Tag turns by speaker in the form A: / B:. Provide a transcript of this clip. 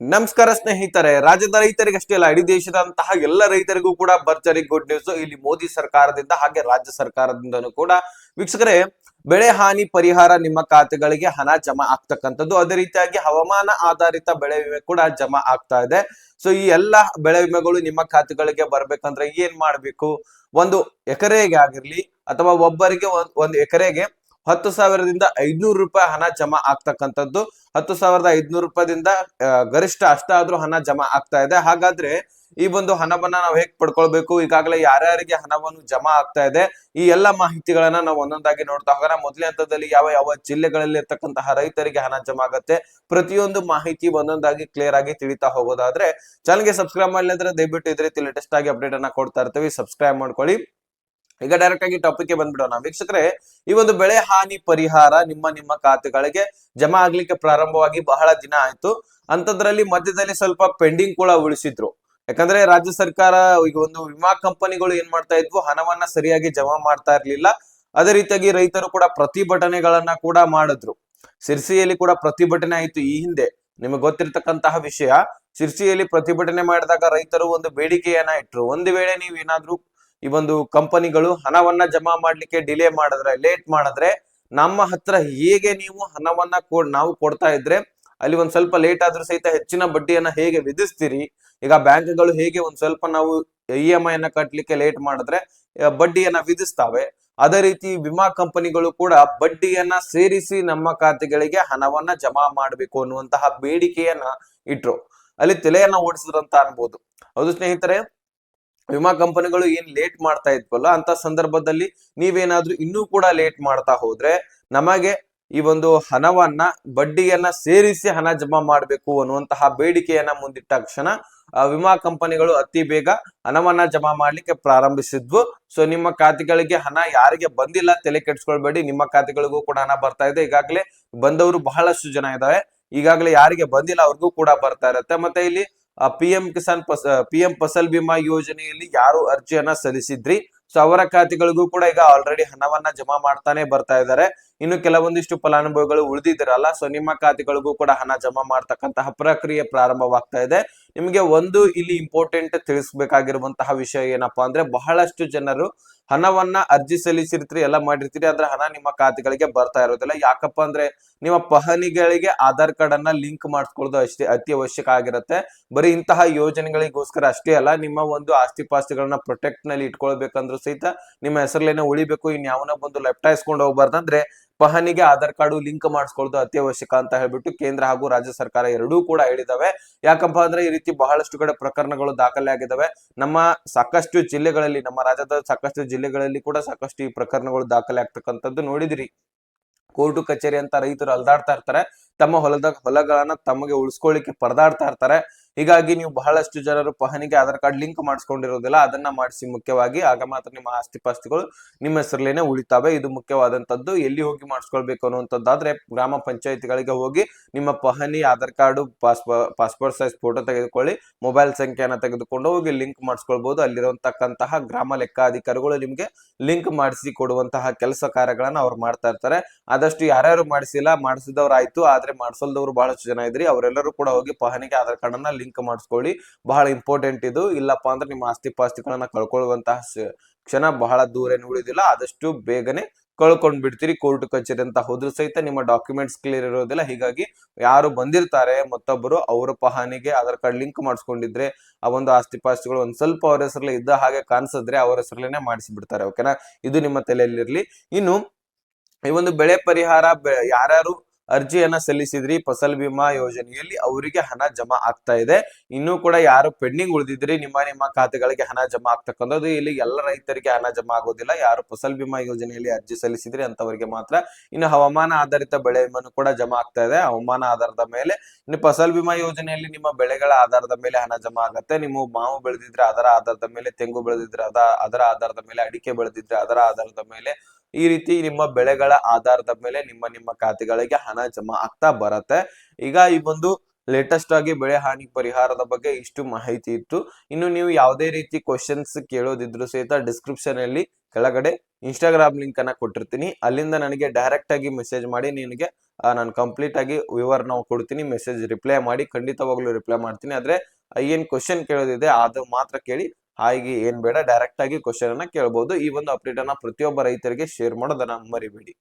A: ನಮಸ್ಕಾರ ಸ್ನೇಹಿತರೆ, ರಾಜ್ಯದ ರೈತರಿಗಷ್ಟೇ ಅಲ್ಲ, ಇಡೀ ದೇಶದಂತಹ ಎಲ್ಲ ರೈತರಿಗೂ ಕೂಡ ಭರ್ಜರಿ ಗುಡ್ ನ್ಯೂಸ್ ಇಲ್ಲಿ ಮೋದಿ ಸರ್ಕಾರದಿಂದ ಹಾಗೆ ರಾಜ್ಯ ಸರ್ಕಾರದಿಂದನೂ ಕೂಡ. ವೀಕ್ಷಕರೇ, ಬೆಳೆ ಹಾನಿ ಪರಿಹಾರ ನಿಮ್ಮ ಖಾತೆಗಳಿಗೆ ಹಣ ಜಮಾ ಆಗ್ತಕ್ಕಂಥದ್ದು. ಅದೇ ರೀತಿಯಾಗಿ ಹವಾಮಾನ ಆಧಾರಿತ ಬೆಳೆ ವಿಮೆ ಕೂಡ ಜಮಾ ಆಗ್ತಾ ಇದೆ. ಸೊ ಈ ಎಲ್ಲ ಬೆಳೆ ವಿಮೆಗಳು ನಿಮ್ಮ ಖಾತೆಗಳಿಗೆ ಬರ್ಬೇಕಂದ್ರೆ ಏನ್ ಮಾಡ್ಬೇಕು? ಒಂದು ಎಕರೆಗೆ ಆಗಿರ್ಲಿ ಅಥವಾ ಒಬ್ಬರಿಗೆ ಒಂದ್ ಒಂದು ಎಕರೆಗೆ ಹತ್ತು ಸಾವಿರದಿಂದ ಐದ್ನೂರು ರೂಪಾಯಿ ಹಣ ಜಮಾ ಆಗ್ತಕ್ಕಂಥದ್ದು. ಹತ್ತು ಸಾವಿರದ ಐದ್ನೂರು ರೂಪಾಯಿಂದ ಗರಿಷ್ಠ ಅಷ್ಟಾದ್ರೂ ಹಣ ಜಮಾ ಆಗ್ತಾ ಇದೆ. ಹಾಗಾದ್ರೆ ಈ ಒಂದು ಹಣವನ್ನ ನಾವು ಹೇಗ್ ಪಡ್ಕೊಳ್ಬೇಕು? ಈಗಾಗಲೇ ಯಾರ್ಯಾರಿಗೆ ಹಣವನ್ನು ಜಮಾ ಆಗ್ತಾ ಇದೆ? ಈ ಎಲ್ಲ ಮಾಹಿತಿಗಳನ್ನ ನಾವು ಒಂದೊಂದಾಗಿ ನೋಡ್ತಾ ಹೋಗೋಣ. ಮೊದಲನೇ ಹಂತದಲ್ಲಿ ಯಾವ ಯಾವ ಜಿಲ್ಲೆಗಳಲ್ಲಿ ಇರ್ತಕ್ಕಂತಹ ರೈತರಿಗೆ ಹಣ ಜಮಾ ಆಗುತ್ತೆ? ಪ್ರತಿಯೊಂದು ಮಾಹಿತಿ ಒಂದೊಂದಾಗಿ ಕ್ಲಿಯರ್ ಆಗಿ ತಿಳಿತಾ ಹೋಗೋದಾದ್ರೆ ಚಾನಲ್ಗೆ ಸಬ್ಸ್ಕ್ರೈಬ್ ಮಾಡಲಿ ಅಂದ್ರೆ ದಯವಿಟ್ಟು ಇದ್ರೆ. ಲೇಟೆಸ್ಟ್ ಆಗಿ ಅಪ್ಡೇಟ್ ಅನ್ನ ಕೊಡ್ತಾ ಇರ್ತೀವಿ. ಸಬ್ಸ್ಕ್ರೈಬ್ ಮಾಡ್ಕೊಳ್ಳಿ. ಈಗ ಡೈರೆಕ್ಟ್ ಆಗಿ ಟಾಪಿಕ್ ಬಂದ್ಬಿಡೋಣ. ವೀಕ್ಷಕರೇ, ಈ ಒಂದು ಬೆಳೆ ಹಾನಿ ಪರಿಹಾರ ನಿಮ್ಮ ನಿಮ್ಮ ಖಾತೆಗಳಿಗೆ ಜಮಾ ಆಗ್ಲಿಕ್ಕೆ ಪ್ರಾರಂಭವಾಗಿ ಬಹಳ ದಿನ ಆಯ್ತು. ಅಂತದ್ರಲ್ಲಿ ಮಧ್ಯದಲ್ಲಿ ಸ್ವಲ್ಪ ಪೆಂಡಿಂಗ್ ಕೂಡ ಉಳಿಸಿದ್ರು. ಯಾಕಂದ್ರೆ ರಾಜ್ಯ ಸರ್ಕಾರ ಈಗ ಒಂದು ವಿಮಾ ಕಂಪನಿಗಳು ಏನ್ ಮಾಡ್ತಾ ಇದ್ವು? ಹಣವನ್ನ ಸರಿಯಾಗಿ ಜಮಾ ಮಾಡ್ತಾ ಇರ್ಲಿಲ್ಲ. ಅದೇ ರೀತಿಯಾಗಿ ರೈತರು ಕೂಡ ಪ್ರತಿಭಟನೆಗಳನ್ನ ಕೂಡ ಮಾಡಿದ್ರು. ಸಿರ್ಸಿಯಲ್ಲಿ ಕೂಡ ಪ್ರತಿಭಟನೆ ಆಯ್ತು ಈ ಹಿಂದೆ. ನಿಮಗೆ ಗೊತ್ತಿರತಕ್ಕಂತಹ ವಿಷಯ, ಸಿರ್ಸಿಯಲ್ಲಿ ಪ್ರತಿಭಟನೆ ಮಾಡಿದಾಗ ರೈತರು ಒಂದು ಬೇಡಿಕೆಯನ್ನ ಇಟ್ರು. ಒಂದು ವೇಳೆ ನೀವು ಏನಾದ್ರೂ ಈ ಒಂದು ಕಂಪನಿಗಳು ಹಣವನ್ನ ಜಮಾ ಮಾಡ್ಲಿಕ್ಕೆ ಡಿಲೇ ಮಾಡಿದ್ರೆ ಲೇಟ್ ಮಾಡಿದ್ರೆ ನಮ್ಮ ಹತ್ರ ಹೇಗೆ ನೀವು ಹಣವನ್ನ ಕೊ ನಾವು ಕೊಡ್ತಾ ಇದ್ರೆ ಅಲ್ಲಿ ಒಂದ್ ಸ್ವಲ್ಪ ಲೇಟ್ ಆದ್ರೂ ಸಹಿತ ಹೆಚ್ಚಿನ ಬಡ್ಡಿಯನ್ನ ಹೇಗೆ ವಿಧಿಸ್ತೀರಿ? ಈಗ ಬ್ಯಾಂಕ್ಗಳು ಹೇಗೆ ಒಂದ್ ಸ್ವಲ್ಪ ನಾವು ಇ ಎಂ ಐ ಅನ್ನ ಕಟ್ಲಿಕ್ಕೆ ಲೇಟ್ ಮಾಡಿದ್ರೆ ಬಡ್ಡಿಯನ್ನ ವಿಧಿಸ್ತಾವೆ. ಅದೇ ರೀತಿ ವಿಮಾ ಕಂಪನಿಗಳು ಕೂಡ ಬಡ್ಡಿಯನ್ನ ಸೇರಿಸಿ ನಮ್ಮ ಖಾತೆಗಳಿಗೆ ಹಣವನ್ನ ಜಮಾ ಮಾಡಬೇಕು ಅನ್ನುವಂತಹ ಬೇಡಿಕೆಯನ್ನ ಇಟ್ರು. ಅಲ್ಲಿ ತಲೆಯನ್ನ ಓಡಿಸಿದ್ರಂತ ಅನ್ಬೋದು. ಹೌದು ಸ್ನೇಹಿತರೆ ವಿಮಾ ಕಂಪನಿಗಳು ಏನ್ ಲೇಟ್ ಮಾಡ್ತಾ ಇದ್ವಲ್ಲ, ಅಂತ ಸಂದರ್ಭದಲ್ಲಿ ನೀವೇನಾದ್ರೂ ಇನ್ನೂ ಕೂಡ ಲೇಟ್ ಮಾಡ್ತಾ ಹೋದ್ರೆ ನಮಗೆ ಈ ಒಂದು ಹಣವನ್ನ, ಬಡ್ಡಿಯನ್ನ ಸೇರಿಸಿ ಹಣ ಜಮಾ ಮಾಡಬೇಕು ಅನ್ನುವಂತಹ ಬೇಡಿಕೆಯನ್ನ ಮುಂದಿಟ್ಟ ತಕ್ಷಣ ವಿಮಾ ಕಂಪನಿಗಳು ಅತಿ ಬೇಗ ಹಣವನ್ನ ಜಮಾ ಮಾಡ್ಲಿಕ್ಕೆ ಪ್ರಾರಂಭಿಸಿದ್ವು. ಸೊ ನಿಮ್ಮ ಖಾತೆಗಳಿಗೆ ಹಣ ಯಾರಿಗೆ ಬಂದಿಲ್ಲ ತಲೆ ಕೆಡ್ಸ್ಕೊಳ್ಬೇಡಿ, ನಿಮ್ಮ ಖಾತೆಗಳಿಗೂ ಕೂಡ ಹಣ ಬರ್ತಾ ಇದೆ. ಈಗಾಗಲೇ ಬಂದವರು ಬಹಳಷ್ಟು ಜನ ಇದಾವೆ ಈಗಾಗಲೇ ಯಾರಿಗೆ ಬಂದಿಲ್ಲ ಅವ್ರಿಗೂ ಕೂಡ ಬರ್ತಾ ಇರತ್ತೆ. ಮತ್ತೆ ಇಲ್ಲಿ ಪಿ ಎಂ ಕಿಸಾನ್ ಫಸ ಪಿ ಫಸಲ್ ಬಿಮಾ ಯೋಜನೆಯಲ್ಲಿ ಯಾರು ಅರ್ಜಿಯನ್ನ ಸಲ್ಲಿಸಿದ್ರಿ? ಸೊ ಅವರ ಖಾತೆಗಳಿಗೂ ಕೂಡ ಈಗ ಆಲ್ರೆಡಿ ಹಣವನ್ನ ಜಮಾ ಮಾಡ್ತಾನೆ ಬರ್ತಾ ಇದ್ದಾರೆ. ಇನ್ನು ಕೆಲವೊಂದಿಷ್ಟು ಫಲಾನುಭವಿಗಳು ಉಳಿದಿದ್ದೀರಲ್ಲ ಸೊ ನಿಮ್ಮ ಖಾತೆಗಳಿಗೂ ಕೂಡ ಹಣ ಜಮಾ ಮಾಡ್ತಕ್ಕಂತಹ ಪ್ರಕ್ರಿಯೆ ಪ್ರಾರಂಭವಾಗ್ತಾ ಇದೆ. ನಿಮಗೆ ಒಂದು ಇಲ್ಲಿ ಇಂಪಾರ್ಟೆಂಟ್ ತಿಳಿಸ್ಬೇಕಾಗಿರುವಂತಹ ವಿಷಯ ಏನಪ್ಪಾ ಅಂದ್ರೆ, ಬಹಳಷ್ಟು ಜನರು ಹಣವನ್ನ ಅರ್ಜಿ ಸಲ್ಲಿಸಿರ್ತೀರಿ, ಎಲ್ಲ ಮಾಡಿರ್ತೀರಿ, ಆದ್ರೆ ಹಣ ನಿಮ್ಮ ಖಾತೆಗಳಿಗೆ ಬರ್ತಾ ಇರೋದಿಲ್ಲ. ಯಾಕಪ್ಪ ಅಂದ್ರೆ, ನಿಮ್ಮ ಪಹಣಿಗಳಿಗೆ ಆಧಾರ್ ಕಾರ್ಡ್ ಅನ್ನ ಲಿಂಕ್ ಮಾಡಿಸ್ಕೊಳ್ಳೋದು ಅಷ್ಟೇ ಅತಿ ಅವಶ್ಯಕ ಆಗಿರುತ್ತೆ. ಬರೀ ಇಂತಹ ಯೋಜನೆಗಳಿಗೋಸ್ಕರ ಅಷ್ಟೇ ಅಲ್ಲ, ನಿಮ್ಮ ಒಂದು ಆಸ್ತಿ ಪಾಸ್ತಿಗಳನ್ನ ಪ್ರೊಟೆಕ್ಟ್ನಲ್ಲಿ ಇಟ್ಕೊಳ್ಬೇಕಂದ್ರೂ ಸಹಿತ ನಿಮ್ಮ ಹೆಸರಲ್ಲೇನೆ ಉಳಿಬೇಕು ಇನ್ ಯಾವನ ಬಂದು ಲೆಫ್ಟಾಯಿಸ್ಕೊಂಡು ಹೋಗ್ಬಾರ್ದಂದ್ರೆ ಪಹಣಿಗೆ ಆಧಾರ್ ಕಾರ್ಡು ಲಿಂಕ್ ಮಾಡಿಸ್ಕೊಳ್ಳೋದು ಅತ್ಯವಶ್ಯಕ ಅಂತ ಹೇಳ್ಬಿಟ್ಟು ಕೇಂದ್ರ ಹಾಗೂ ರಾಜ್ಯ ಸರ್ಕಾರ ಎರಡೂ ಕೂಡ ಹೇಳಿದಾವೆ. ಯಾಕಪ್ಪ ಅಂದ್ರೆ ಈ ರೀತಿ ಬಹಳಷ್ಟು ಕಡೆ ಪ್ರಕರಣಗಳು ದಾಖಲೆ ಆಗಿದ್ದಾವೆ ನಮ್ಮ ಸಾಕಷ್ಟು ಜಿಲ್ಲೆಗಳಲ್ಲಿ, ನಮ್ಮ ರಾಜ್ಯದ ಸಾಕಷ್ಟು ಜಿಲ್ಲೆಗಳಲ್ಲಿ ಕೂಡ ಸಾಕಷ್ಟು ಈ ಪ್ರಕರಣಗಳು ದಾಖಲೆ ಆಗ್ತಕ್ಕಂಥದ್ದು ನೋಡಿದಿರಿ. ಕೋರ್ಟು ಕಚೇರಿ ಅಂತ ರೈತರು ಅಲ್ದಾಡ್ತಾ ಇರ್ತಾರೆ. ತಮ್ಮ ಹೊಲದ, ಹೊಲಗಳನ್ನ ತಮಗೆ ಉಳಿಸ್ಕೊಳ್ಳಿಕ್ಕೆ ಪರದಾಡ್ತಾ ಇರ್ತಾರೆ. ಹೀಗಾಗಿ ನೀವು ಬಹಳಷ್ಟು ಜನರು ಪಹನಿಗೆ ಆಧಾರ್ ಕಾರ್ಡ್ ಲಿಂಕ್ ಮಾಡಿಸ್ಕೊಂಡಿರೋದಿಲ್ಲ, ಅದನ್ನ ಮಾಡಿಸಿ ಮುಖ್ಯವಾಗಿ ಆಗ ಮಾತ್ರ ನಿಮ್ಮ ಆಸ್ತಿ ಪಾಸ್ತಿಗಳು ನಿಮ್ಮ ಹೆಸರಲ್ಲೇನೆ ಉಳಿತಾವೆ. ಇದು ಮುಖ್ಯವಾದಂತದ್ದು. ಎಲ್ಲಿ ಹೋಗಿ ಮಾಡಿಸ್ಕೊಳ್ಬೇಕು ಅನ್ನುವಂಥದ್ದಾದ್ರೆ ಗ್ರಾಮ ಪಂಚಾಯತಿಗಳಿಗೆ ಹೋಗಿ ನಿಮ್ಮ ಪಹನಿ Aadhaar card passport passport size photo ತೆಗೆದುಕೊಳ್ಳಿ, ಮೊಬೈಲ್ ಸಂಖ್ಯೆಯನ್ನ ತೆಗೆದುಕೊಂಡು ಹೋಗಿ ಲಿಂಕ್ ಮಾಡಿಸ್ಕೊಳ್ಬಹುದು ಅಲ್ಲಿರುವಂತಕ್ಕಂತಹ ಗ್ರಾಮ ಲೆಕ್ಕಾಧಿಕಾರಿಗಳು ನಿಮಗೆ ಲಿಂಕ್ ಮಾಡಿಸಿ ಕೊಡುವಂತಹ ಕೆಲಸ ಕಾರ್ಯಗಳನ್ನ ಅವ್ರು ಮಾಡ್ತಾ ಇರ್ತಾರೆ. ಆದಷ್ಟು ಯಾರ್ಯಾರು ಮಾಡಿಸಿಲ್ಲ ಮಾಡಿಸಿದವ್ರು ಆಯ್ತು ಆದ್ರೆ ಮಾಡಿಸಲ್ದವ್ರು ಬಹಳಷ್ಟು ಜನ ಇದ್ರಿ. ಅವರೆಲ್ಲರೂ ಕೂಡ ಹೋಗಿ ಪಹನಿಗೆ ಆಧಾರ್ ಕಾರ್ಡ್ ಅನ್ನ ಲಿಂಕ್ ಮಾಡಿಸ್ಕೊಳ್ಳಿ. ಬಹಳ ಇಂಪಾರ್ಟೆಂಟ್ ಇದು. ಇಲ್ಲಪ್ಪ ಅಂದ್ರೆ ನಿಮ್ಮ ಆಸ್ತಿ ಪಾಸ್ತಿಗಳನ್ನ ಕಳ್ಕೊಳ್ಳುವಂತಹ ಕ್ಷಣ ಬಹಳ ದೂರ ಏನು ಉಳಿದಿಲ್ಲ. ಆದಷ್ಟು ಬೇಗನೆ ಕಳ್ಕೊಂಡ್ ಬಿಡ್ತೀರಿ ಕೋರ್ಟ್ ಕಚೇರಿ ಅಂತ ಹೋದ್ರೂ ಸಹಿತ ನಿಮ್ಮ ಡಾಕ್ಯುಮೆಂಟ್ಸ್ ಕ್ಲಿಯರ್ ಇರೋದಿಲ್ಲ. ಹೀಗಾಗಿ ಯಾರು ಬಂದಿರ್ತಾರೆ, ಮತ್ತೊಬ್ಬರು ಅವರ ಪಹಾನಿಗೆ ಆಧಾರ್ ಕಾರ್ಡ್ ಲಿಂಕ್ ಮಾಡಿಸ್ಕೊಂಡಿದ್ರೆ, ಆ ಒಂದು ಆಸ್ತಿ ಪಾಸ್ತಿಗಳು ಒಂದ್ ಸ್ವಲ್ಪ ಅವ್ರ ಹೆಸರಲ್ಲಿ ಇದ್ದ ಹಾಗೆ ಕಾಣಿಸಿದ್ರೆ ಅವ್ರ ಹೆಸರಲ್ಲೇನೆ ಮಾಡಿಸಿಬಿಡ್ತಾರೆ. ಓಕೆನಾ ಇದು ನಿಮ್ಮ ತಲೆಯಲ್ಲಿರ್ಲಿ. ಇನ್ನು ಈ ಒಂದು ಬೆಳೆ ಪರಿಹಾರ ಯಾರ್ಯಾರು ಅರ್ಜಿಯನ್ನ ಸಲ್ಲಿಸಿದ್ರಿ ಫಸಲ್ ಬಿಮಾ ಯೋಜನೆಯಲ್ಲಿ ಅವರಿಗೆ ಹಣ ಜಮಾ ಆಗ್ತಾ ಇದೆ. ಇನ್ನೂ ಕೂಡ ಯಾರು ಪೆಂಡಿಂಗ್ ಉಳಿದಿದ್ರಿ, ನಿಮ್ಮ ನಿಮ್ಮ ಖಾತೆಗಳಿಗೆ ಹಣ ಜಮಾ ಆಗ್ತಕ್ಕಂಥದ್ದು ಇಲ್ಲಿ ಎಲ್ಲ ರೈತರಿಗೆ ಹಣ ಜಮಾ ಆಗೋದಿಲ್ಲ. ಯಾರು ಫಸಲ್ ಬಿಮಾ ಯೋಜನೆಯಲ್ಲಿ ಅರ್ಜಿ ಸಲ್ಲಿಸಿದ್ರಿ ಅಂತವರಿಗೆ ಮಾತ್ರ ಇನ್ನು ಹವಾಮಾನ ಆಧಾರಿತ ಬೆಳೆ ಕೂಡ ಜಮಾ ಆಗ್ತಾ ಇದೆ. ಹವಾಮಾನ ಆಧಾರದ ಮೇಲೆ ಇನ್ನು ಫಸಲ್ ಬಿಮಾ ಯೋಜನೆಯಲ್ಲಿ ನಿಮ್ಮ ಬೆಳೆಗಳ ಆಧಾರದ ಮೇಲೆ ಹಣ ಜಮಾ ಆಗತ್ತೆ. ನಿಮ್ಮ ಮಾವು ಬೆಳೆದಿದ್ರೆ ಅದರ ಆಧಾರದ ಮೇಲೆ, ತೆಂಗು ಬೆಳೆದಿದ್ರೆ ಅದ, ಅದರ ಆಧಾರದ ಮೇಲೆ, ಅಡಿಕೆ ಬೆಳೆದಿದ್ರೆ ಅದರ ಆಧಾರದ ಮೇಲೆ ಈ ರೀತಿ ನಿಮ್ಮ ಬೆಳೆಗಳ ಆಧಾರದ ಮೇಲೆ ನಿಮ್ಮ ನಿಮ್ಮ ಖಾತೆಗಳಿಗೆ ಹಣ ಜಮಾ ಆಗ್ತಾ ಬರತ್ತೆ. ಈಗ ಈ ಒಂದು ಲೇಟೆಸ್ಟ್ ಆಗಿ ಬೆಳೆ ಹಾನಿ ಪರಿಹಾರದ ಬಗ್ಗೆ ಇಷ್ಟು ಮಾಹಿತಿ ಇತ್ತು. ಇನ್ನು ನೀವು ಯಾವುದೇ ರೀತಿ ಕ್ವಶನ್ಸ್ ಕೇಳೋದಿದ್ರು ಸಹಿತ ಡಿಸ್ಕ್ರಿಪ್ಷನ್ ಅಲ್ಲಿ ಕೆಳಗಡೆ ಇನ್ಸ್ಟಾಗ್ರಾಮ್ ಲಿಂಕ್ ಅನ್ನ ಕೊಟ್ಟಿರ್ತೀನಿ. ಅಲ್ಲಿಂದ ನನಗೆ ಡೈರೆಕ್ಟ್ ಆಗಿ ಮೆಸೇಜ್ ಮಾಡಿ, ನಿನಗೆ ನಾನು ಕಂಪ್ಲೀಟ್ ಆಗಿ ವಿವರಣ ಕೊಡ್ತೀನಿ. ಮೆಸೇಜ್ ರಿಪ್ಲೈ ಮಾಡಿ, ಖಂಡಿತವಾಗ್ಲೂ ರಿಪ್ಲೈ ಮಾಡ್ತೀನಿ. ಆದ್ರೆ, ಏನ್ ಕ್ವಶನ್ ಕೇಳೋದಿದೆ, ಅದು ಮಾತ್ರ ಕೇಳಿ ಹಾಗೆ ಏನ್ ಬೇಡ ಡೈರೆಕ್ಟ್ ಆಗಿ ಕ್ವಶನ್ ಅನ್ನ ಕೇಳಬಹುದು ಈ ಒಂದು ಅಪ್ಡೇಟ್ ಅನ್ನ ಪ್ರತಿಯೊಬ್ಬ ರೈತರಿಗೆ ಶೇರ್ ಮಾಡೋದನ್ನ ಮರಿಬೇಡಿ.